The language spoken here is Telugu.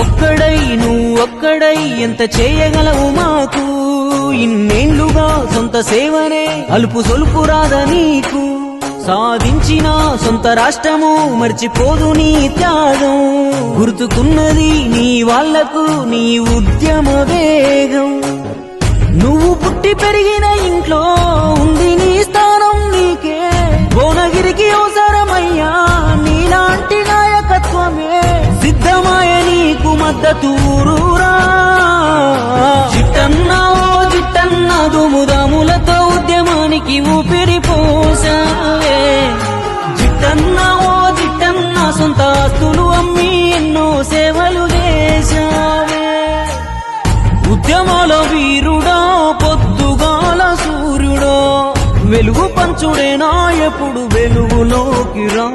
ఒక్కడై నువ్వు ఒక్కడై ఎంత చేయగలవు మాకు? ఇన్నేళ్ళుగా సొంత సేవనే అలుపు సొలుపు రాద నీకు? సాధించిన సొంత రాష్ట్రము మర్చిపోదు నీ త్యాగం. గుర్తుకున్నది నీ వాళ్ళకు నీ ఉద్యమ వేగం. నువ్వు పుట్టి పెరిగిన నీకు మద్దతూరురా చిట్టన్నా ఓ చిట్టన్న దుముదములతో ఉద్యమానికి ఊపిరి పోసావే. చిట్టన్నా ఓ చిట్టన్న సొంత ఆస్తులు అమ్మి ఎన్నో సేవలు చేశావే. ఉద్యమాల వీరుడా పొద్దుగాల సూర్యుడో. వెలుగు పంచుడేనా ఎప్పుడు వెలుగులోకి రా.